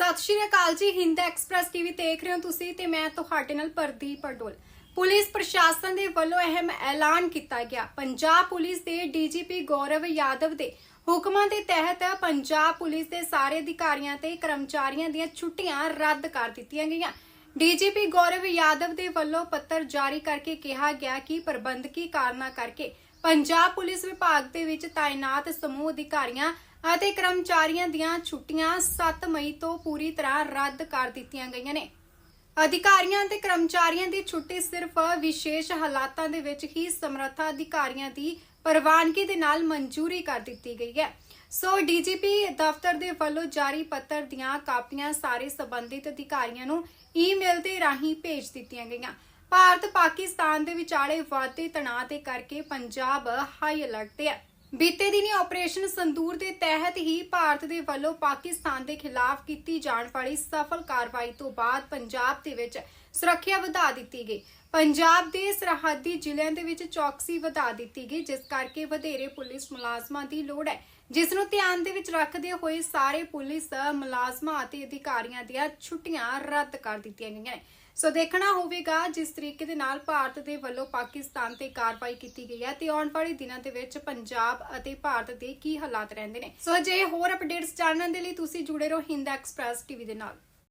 ਸਤਿ ਸ਼੍ਰੀ ਅਕਾਲ ਜੀ, Hind express TV ਦੇਖ ਰਹੇ ਹੋ ਤੁਸੀਂ ਤੇ ਮੈਂ ਤੁਹਾਡੇ ਨਾਲ ਪ੍ਰਦੀਪ ਪਡੋਲ ਪੁਲਿਸ ਪ੍ਰਸ਼ਾਸਨ ਦੇ ਵੱਲੋਂ ਅਹਿਮ ਐਲਾਨ ਕੀਤਾ ਗਿਆ। ਪੰਜਾਬ ਪੁਲਿਸ ਦੇ ਡੀਜੀਪੀ ਗੌਰਵ ਯਾਦਵ ਦੇ ਹੁਕਮਾਂ ਦੇ ਤਹਿਤ ਪੰਜਾਬ ਪੁਲਿਸ ਦੇ ਸਾਰੇ ਅਧਿਕਾਰੀਆਂ ਤੇ ਕਰਮਚਾਰੀਆਂ ਦੀਆਂ ਛੁੱਟੀਆਂ ਰੱਦ ਕਰ ਦਿੱਤੀਆਂ ਗਈਆਂ। ਡੀਜੀਪੀ ਗੌਰਵ ਯਾਦਵ ਦੇ ਵੱਲੋਂ ਪੱਤਰ ਜਾਰੀ ਕਰਕੇ ਕਿਹਾ ਗਿਆ ਕਿ ਪ੍ਰਬੰਧਕੀ ਕਾਰਨਾਂ ਕਰਕੇ ਪੰਜਾਬ ਪੁਲਿਸ ਵਿਭਾਗ ਦੇ ਵਿੱਚ ਤਾਇਨਾਤ ਸਮੂਹ ਅਧਿਕਾਰੀਆਂ ਅਤੇ ਕਰਮਚਾਰੀਆਂ ਦੀਆਂ ਛੁੱਟੀਆਂ 7 ਮਈ ਤੋਂ ਪੂਰੀ ਤਰ੍ਹਾਂ ਰੱਦ ਕਰ ਦਿੱਤੀਆਂ ਗਈਆਂ ਨੇ। ਅਧਿਕਾਰੀਆਂ ਤੇ ਕਰਮਚਾਰੀਆਂ ਦੀ ਛੁੱਟੀ ਸਿਰਫ ਵਿਸ਼ੇਸ਼ ਹਾਲਾਤਾਂ ਦੇ ਵਿੱਚ ਹੀ ਸਮਰੱਥਾ ਅਧਿਕਾਰੀਆਂ ਦੀ ਪ੍ਰਵਾਨਗੀ ਦੇ ਨਾਲ ਮਨਜ਼ੂਰੀ ਕਰ ਦਿੱਤੀ ਗਈ ਹੈ। ਸੋ ਡੀਜੀਪੀ ਦਫ਼ਤਰ ਦੇ ਵੱਲੋਂ ਜਾਰੀ ਪੱਤਰ ਦੀਆਂ ਕਾਪੀਆਂ ਸਾਰੇ ਸੰਬੰਧਿਤ ਅਧਿਕਾਰੀਆਂ ਨੂੰ ਈਮੇਲ ਦੇ ਰਾਹੀਂ ਭੇਜ ਦਿੱਤੀਆਂ ਗਈਆਂ। ਭਾਰਤ ਪਾਕਿਸਤਾਨ ਦੇ ਵਿਚਾਲੇ ਵਾਧੇ ਤਣਾਅ ਦੇ ਕਰਕੇ ਪੰਜਾਬ ਹਾਈ ਅਲਰਟ ਤੇ ਹੈ। ਬੀਤੇ ਦਿਨੀ ਆਪਰੇਸ਼ਨ ਸੰਦੂਰ ਦੇ ਤਹਿਤ ਹੀ ਭਾਰਤ ਦੇ ਵੱਲੋਂ ਪਾਕਿਸਤਾਨ ਦੇ ਖਿਲਾਫ ਕੀਤੀ ਜਾਣ ਵਾਲੀ ਸਫਲ ਕਾਰਵਾਈ ਤੋਂ ਬਾਅਦ ਪੰਜਾਬ ਦੇ ਵਿੱਚ ਸੁਰੱਖਿਆ ਵਧਾ ਦਿੱਤੀ ਗਈ। ਪੰਜਾਬ ਦੇ ਸਰਹੱਦੀ ਜ਼ਿਲ੍ਹਿਆਂ ਦੇ ਵਿੱਚ ਚੌਕਸੀ ਵਧਾ ਦਿੱਤੀ ਗਈ, ਜਿਸ ਕਰਕੇ ਵਧੇਰੇ ਪੁਲਿਸ ਮੁਲਾਜ਼ਮਾਂ ਦੀ ਲੋੜ ਹੈ। ਜਿਸ ਨੂੰ ਧਿਆਨ ਦੇ ਵਿੱਚ ਰੱਖਦੇ ਹੋਏ ਸਾਰੇ ਪੁਲਿਸ ਮੁਲਾਜ਼ਮਾਂ ਅਤੇ ਅਧਿਕਾਰੀਆਂ ਦੀਆਂ ਛੁੱਟੀਆਂ ਰੱਦ ਕਰ ਦਿੱਤੀਆਂ ਗਈਆਂ ਨੇ। ਸੋ ਦੇਖਣਾ ਹੋਵੇਗਾ ਜਿਸ ਤਰੀਕੇ ਦੇ ਨਾਲ ਭਾਰਤ ਦੇ ਵੱਲੋਂ ਪਾਕਿਸਤਾਨ ਤੇ ਕਾਰਵਾਈ ਕੀਤੀ ਗਈ ਹੈ ਤੇ ਆਉਣ ਵਾਲੇ ਦਿਨਾਂ ਦੇ ਵਿੱਚ ਪੰਜਾਬ ਅਤੇ ਭਾਰਤ ਦੇ ਕੀ ਹਾਲਾਤ ਰਹਿੰਦੇ ਨੇ। ਸੋ ਜੇ ਹੋਰ ਅਪਡੇਟਸ ਜਾਣਨ ਦੇ ਲਈ ਤੁਸੀਂ ਜੁੜੇ ਰਹੋ ਹਿੰਦ ਐਕਸਪ੍ਰੈਸ ਟੀਵੀ ਦੇ ਨਾਲ।